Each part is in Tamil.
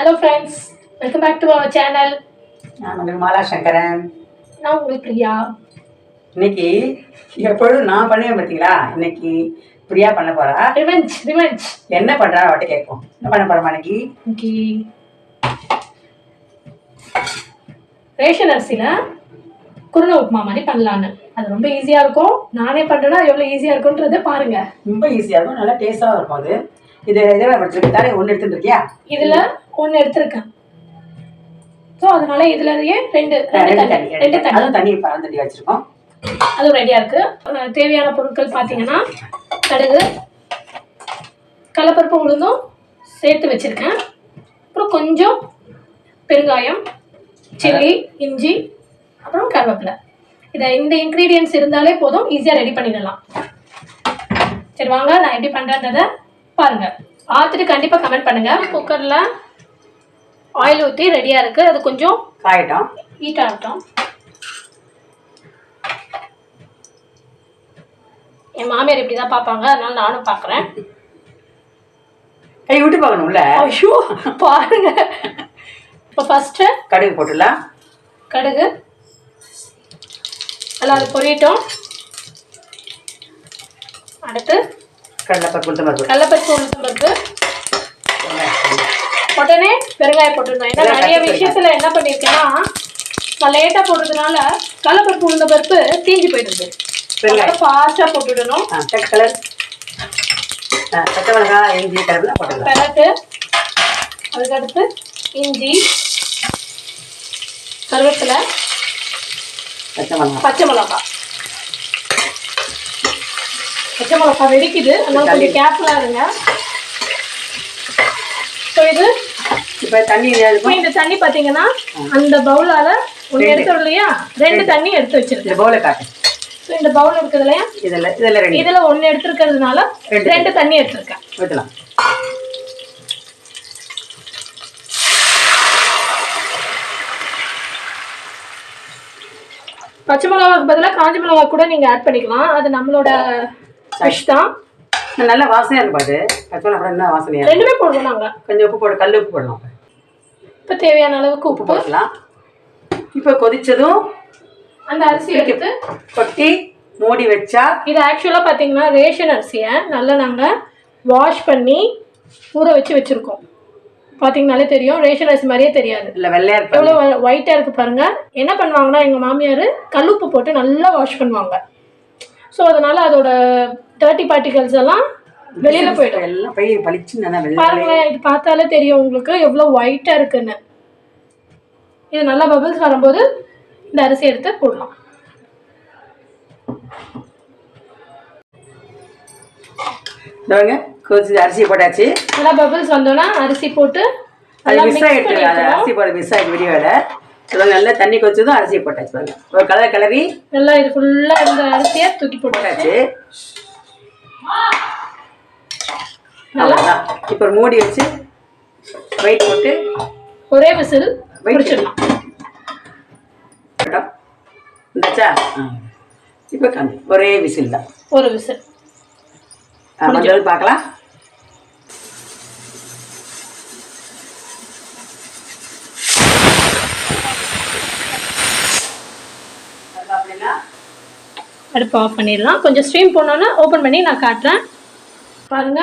Hello friends welcome back to our channel நான் உங்கள் மாலா சங்கரன். நான் உங்களுக்கு பிரியா. இன்னைக்கு எப்பொழுதும் நான் பண்ணுவேன் பார்த்தீங்களா? இன்னைக்கு பிரியா பண்ண போறா. ரிவெஞ்ச் ரிவெஞ்ச் என்ன பண்றா? அவட்ட கேட்போம். என்ன பண்ண போறோமா இன்னைக்கு இன்னைக்கு ரேஷன் அரிசியில் குருணை உப்புமா மாதிரி பண்ணலான்னு. அது ரொம்ப ஈஸியாக இருக்கும். நானே பண்ணுறேன்னா எவ்வளோ ஈஸியாக இருக்குன்றதை பாருங்க. ரொம்ப ஈஸியாக இருக்கும். நல்லா டேஸ்டாகவும் இருக்கும் அது. இது இதை படிச்சிருக்கு தானே ஒன்று எடுத்துட்டு இருக்கியா? இதில் ஒன்று எடுத்திருக்கேன். ஸோ அதனால இதுலயே ரெண்டு ரெண்டு தண்ணி? ரெண்டு தண்ணி. அதுவும் தண்ணி தண்ணி வச்சிருக்கோம். அதுவும் ரெடியாக இருக்குது தேவையான பொருட்கள் பார்த்தீங்கன்னா கடுகு கடலப்பருப்பு உளுந்தும் சேர்த்து வச்சுருக்கேன். அப்புறம் கொஞ்சம் பெருங்காயம் சில்லி இஞ்சி அப்புறம் கருவேப்பிலை. இதை இந்த இன்க்ரீடியன்ஸ் இருந்தாலே போதும் ஈஸியாக ரெடி பண்ணிடலாம். சரி வாங்க நான் எப்படி பண்ணுறேன்றதை பாருங்கள் பார்த்துட்டு கண்டிப்பாக கமெண்ட் பண்ணுங்கள் குக்கரில் ஆயில் ஊற்றி ரெடியாக இருக்குது அது கொஞ்சம் காயிட்டோம். ஹீட் ஆகட்டும் என் மாமியார் இப்படி தான் பார்ப்பாங்க. அதனால நானும் பார்க்குறேன். கை விட்டு பார்க்கணும்ல? ஐயோ பாருங்க. இப்போ ஃபஸ்ட்டு கடுகு போட்டுடலாம். கடுகு. நல்லா அது பொரியட்டும். அடுத்து கடலைப்பருப்பு உளுத்தம் பருப்பு கடலப்பருப்பு உளுத்தம் பருப்பு உடனே பெருங்காயம் போட்டுருந்தோம் ஏன்னா நிறைய விஷயத்தில் என்ன பண்ணியிருக்கேன்னா நான் லேட்டாக போடுறதுனால கடலப்பருப்பு உளுந்த பருப்பு தீஞ்சு போயிடுது. பெருங்காயம். ஃபாஸ்ட்டாக போட்டுடணும். கலர். பச்சை மிளகாய் இஞ்சி கருவேப்பிலை பிறகு அதுக்கடுத்து இஞ்சி கருவேப்பிலை பச்சை மிளகாய். பச்சை மிளகாய். பச்சை மிளகாய் வெடிக்குது. அதனால கொஞ்சம் கேர்ஃபுல்லாக இருங்க. ஸோ இது இப்போ தண்ணி இந்த தண்ணி பார்த்தீங்கன்னா அந்த பவுலால ஒன்று எடுத்தோம் இல்லையா? ரெண்டு தண்ணி எடுத்து வச்சிருக்கேன். இந்த பவுலை காட்டு. ஸோ இந்த பவுல் இருக்குது இல்லையா? இதில் இதில் ரெண்டு. இதில் ஒன்று எடுத்துருக்கிறதுனால ரெண்டு. தண்ணி. எடுத்திருக்கேன். ஊற்றலாம் பச்சை மிளகாவுக்கு பதிலாக காஞ்ச மிளகா கூட நீங்கள் ஆட் பண்ணிக்கலாம். அது நம்மளோட ஃபிஷ் தான். நல்ல வாசனையாக இருக்கும் அது பச்சை அப்புறம் என்ன வாசனையாக ரெண்டுமே போடுவோம் நாங்கள் கொஞ்சம் உப்பு போடு கல் உப்பு போடணும் இப்போ தேவையான அளவுக்கு உப்பு போடலாம். இப்போ கொதிச்சதும் அந்த அரிசி எடுத்து கொட்டி மூடி வச்சா இது ஆக்சுவலாக பார்த்தீங்கன்னா ரேஷன் அரிசியை நல்லா நாங்கள் வாஷ் பண்ணி ஊற வச்சு வச்சுருக்கோம். பார்த்தீங்கனாலே தெரியும். ரேஷன் அரிசி மாதிரியே தெரியாது. இல்லை வெள்ளையாக இருப்பாங்க எவ்வளோ ஒயிட்டாக இருக்குது பாருங்க. என்ன பண்ணுவாங்கன்னா எங்கள் மாமியார் கல்லுப்பு போட்டு நல்லா வாஷ் பண்ணுவாங்க. ஸோ அதனால் அதோட டர்ட்டி பார்ட்டிகல்ஸ் எல்லாம் வெளியில் போயிடும் எல்லாம் போய் பளிச்சுன்னு பாருங்களேன் இது பார்த்தாலே தெரியும் உங்களுக்கு எவ்வளோ ஒயிட்டாக இருக்குன்னு. இது நல்லா பபிள்ஸ் வரும்போது இந்த அரிசி எடுத்து போடலாம். கொதிச்சு அரிசி போட்டாச்சு. நல்லா பபிள்ஸ் வந்தோன்னா அரிசி போட்டு அது மிஸ் ஆகிட்டு அரிசி போட மிஸ் ஆகிட்டு வீடியோவில் இதோட நல்லா தண்ணி கொதிச்சதும் அரிசி போட்டாச்சு பாருங்க. ஒரு கலர் கிளறி நல்லா இது ஃபுல்லாக இருந்த அரிசியை தூக்கி போட்டாச்சு. அவ்வளோதான் இப்போ மூடி வச்சு வெயிட் போட்டு ஒரே விசில் போட்டோம். இருந்தாச்சா இப்போ கம்மி ஒரே விசில் தான் ஒரு விசில். மஞ்சள் பார்க்கலாம். அடுப்பு ஆஃப் பண்ணிடலாம். கொஞ்சம் ஸ்ட்ரீம் போனோன்னா ஓப்பன் பண்ணி நான் காட்டுறேன். பாருங்க.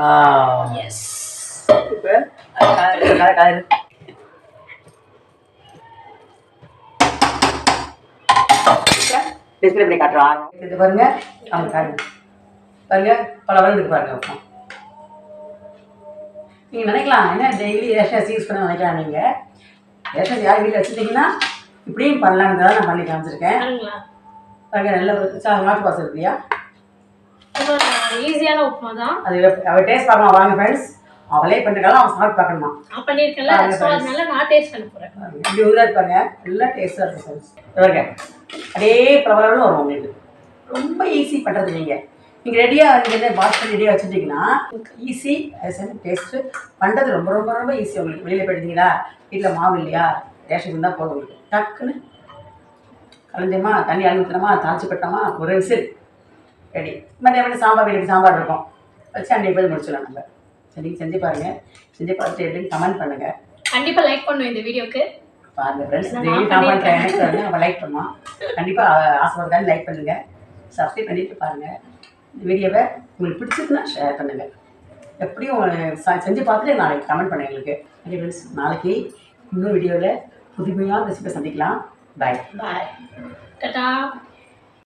ஆ எஸ் இப்போ கலர் கலர் கலர் டிஸ்பிளே பண்ணி காட்டுறோம். இது பாருங்க. அவங்க பாருங்க பாருங்க. பல வருதுக்கு பாருங்க நீங்கள் நினைக்கலாம் என்ன டெய்லி ரேஷன்ஸ் யூஸ் பண்ண நினைக்கலாம் நீங்கள் ரேஷன்ஸ் யார் வீட்டில் வச்சுருந்தீங்கன்னா இப்படியும் பண்ணலான்னு தான் நான் பண்ணி காமிச்சிருக்கேன். பாருங்க நல்ல நாட்டு பாசம் இருக்குல்லையா ஈஸியான உப்புமா தான். அது வெப்- அவ டேஸ்ட் பார்க்கலாம் வாங்க ஃப்ரெண்ட்ஸ் அவளே பண்ணிருக்காலும் அவன் சாப்பிட்டு பார்க்கணுமா? நான் பண்ணியிருக்கேன்ல ஸோ அதனால நான் டேஸ்ட் பண்ண போகிறேன் இப்படி உதா இருப்பாங்க. நல்லா டேஸ்ட்டாக இருக்கும் ஃப்ரெண்ட்ஸ் பாருங்க. அதே பிரபலம் வரும் உங்களுக்கு. ரொம்ப ஈஸி பண்ணுறது நீங்கள் நீங்கள் ரெடியாக நீங்கள் வாஷ் பண்ணி ரெடியாக வச்சுட்டிங்கன்னா ஈஸி டேஸ்ட்டு பண்ணுறது ரொம்ப ரொம்ப ரொம்ப ஈஸி உங்களுக்கு. வெளியில் போயிட்டீங்களா வீட்டில் மாவு இல்லையா? ரேஷன் இருந்தால் போதும் உங்களுக்கு. டக்குன்னு கலைஞ்சமா தண்ணி அழுத்தணுமா தாளிச்சு பட்டோமா ஒரு விசில். ரெடி. மதியம் சாம்பார் வீட்டுக்கு சாம்பார் இருக்கும். வச்சு அன்றைய போய் முடிச்சிடலாம் நம்ம. சரி செஞ்சு பாருங்கள் செஞ்சு பார்த்துட்டு எப்படின்னு கமெண்ட் பண்ணுங்கள் கண்டிப்பா லைக் பண்ணும் இந்த வீடியோக்கு. பாருங்க ஃப்ரெண்ட்ஸ் நான் டெய்லி நான் பண்ணுறேன் பண்ணியிருக்கேன். எனக்கு வந்து நம்ம லைக் பண்ணுவோம். கண்டிப்பாக லைக் பண்ணுங்கள் சப்ஸ்கிரைப் பண்ணிட்டு பாருங்கள் இந்த வீடியோவை உங்களுக்கு பிடிச்சிருக்குன்னா ஷேர் பண்ணுங்கள் எப்படியும் செஞ்சு பார்த்துட்டு நாளைக்கு கமெண்ட் பண்ணுங்க எங்களுக்கு. ஓகே ஃப்ரெண்ட்ஸ் நாளைக்கு இன்னும் வீடியோவில் புதுமையான ரெசிபி சந்திக்கலாம். பாய் பாய் டாடா